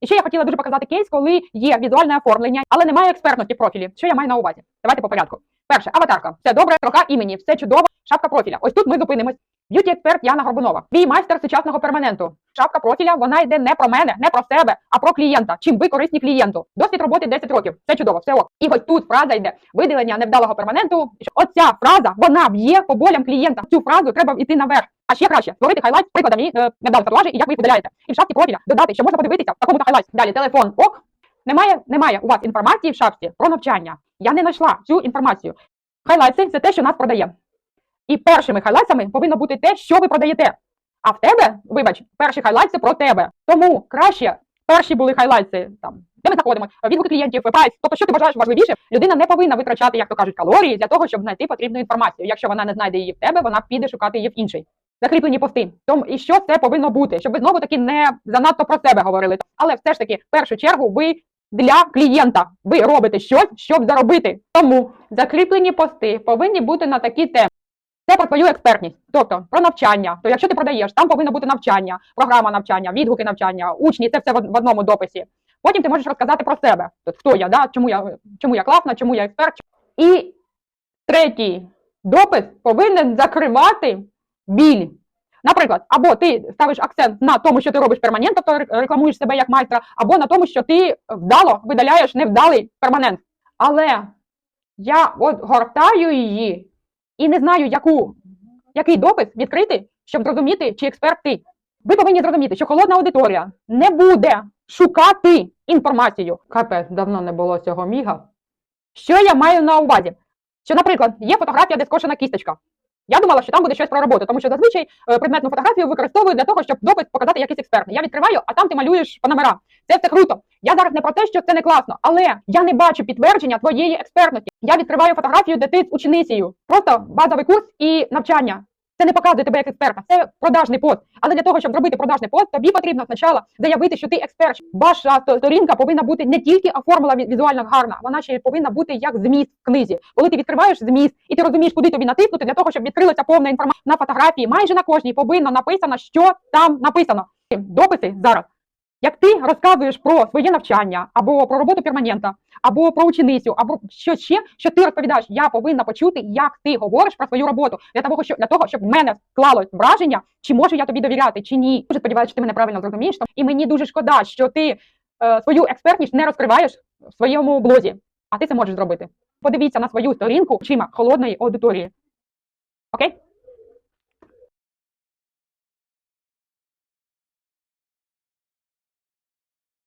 І ще я хотіла дуже показати кейс, коли є візуальне оформлення, але немає експертності профілі. Що я маю на увазі? Давайте по порядку. Перше, аватарка. Все добре, строка імені, все чудово. Шапка профіля. Ось тут ми зупинимось. Б'юті експерт Яна Горбунова. Твій майстер сучасного перманенту. Шапка профіля, вона йде не про мене, не про себе, а про клієнта. Чим ви корисні клієнту. Досвід роботи 10 років. Все чудово, все ок. І ось тут фраза йде видалення невдалого перманенту. Оця фраза вона б'є по болям клієнта. Цю фразу треба йти наверх. А ще краще створити хайлайт з прикладами е, невдалих татуажів і як ви їх видаляєте. І в шапці профіля додати, що можна подивитися в такому хайлайті. Далі телефон ок. Немає, немає у вас інформації в шапці про навчання. Я не знайшла цю інформацію. Хайлайти це те, що нас продає. І першими хайлайтами повинно бути те, що ви продаєте. А в тебе, вибач, перший хайлайт це про тебе. Тому краще перші були хайлайти там, де ми заходимо, відгуки клієнтів, прайс. Тобто, що ти вважаєш важливіше, людина не повинна витрачати, як то кажуть, калорії для того, щоб знайти потрібну інформацію. Якщо вона не знайде її в тебе, вона піде шукати її в інший. Закріплені пости. Тому і що це повинно бути, щоб ви знову таки не занадто про себе говорили. Але все ж таки, в першу чергу, ви для клієнта ви робите щось, щоб заробити. Тому закріплені пости повинні бути на такі теми. Це про твою експертність, тобто про навчання. То якщо ти продаєш, там повинно бути навчання, програма навчання, відгуки навчання, учні, це все в одному дописі. Потім ти можеш розказати про себе. Хто я, да? чому я чому я класна, чому я експерт. І третій допис повинен закривати біль. Наприклад, або ти ставиш акцент на тому, що ти робиш перманент, тобто ре- рекламуєш себе як майстра, або на тому, що ти вдало видаляєш невдалий перманент. Але я от гортаю її і не знаю, яку, який допис відкрити, щоб зрозуміти, чи експерт ти. Ви повинні зрозуміти, що холодна аудиторія не буде шукати інформацію. Капець, давно не було цього міга. Що я маю на увазі? Що, наприклад, є фотографія, де скошена кісточка. Я думала, що там буде щось про роботу, тому що зазвичай е, предметну фотографію використовують для того, щоб допис показати якийсь експертний. Я відкриваю, а там ти малюєш по номерам. Це все круто. Я зараз не про те, що це не класно, але я не бачу підтвердження твоєї експертності. Я відкриваю фотографію, де ти з ученицею. Просто базовий курс і навчання. Це не показує тебе як експерта, це продажний пост. Але для того, щоб зробити продажний пост, тобі потрібно спочатку заявити, що ти експерт. Ваша сторінка повинна бути не тільки оформлена ві- візуально гарна, вона ще повинна бути як зміст в книзі. Коли ти відкриваєш зміст і ти розумієш, куди тобі натиснути для того, щоб відкрилася повна інформація на фотографії, майже на кожній повинно написано, що там написано. Дописи зараз. Як ти розказуєш про своє навчання, або про роботу перманента, або про ученицю, або що ще, що ти розповідаєш, я повинна почути, як ти говориш про свою роботу, для того, щоб для того, щоб в мене склалось враження, чи можу я тобі довіряти, чи ні. Дуже сподіваюся, що ти мене правильно зрозумієш. І мені дуже шкода, що ти е, свою експертність не розкриваєш в своєму блозі, а ти це можеш зробити. Подивіться на свою сторінку очима холодної аудиторії. Окей?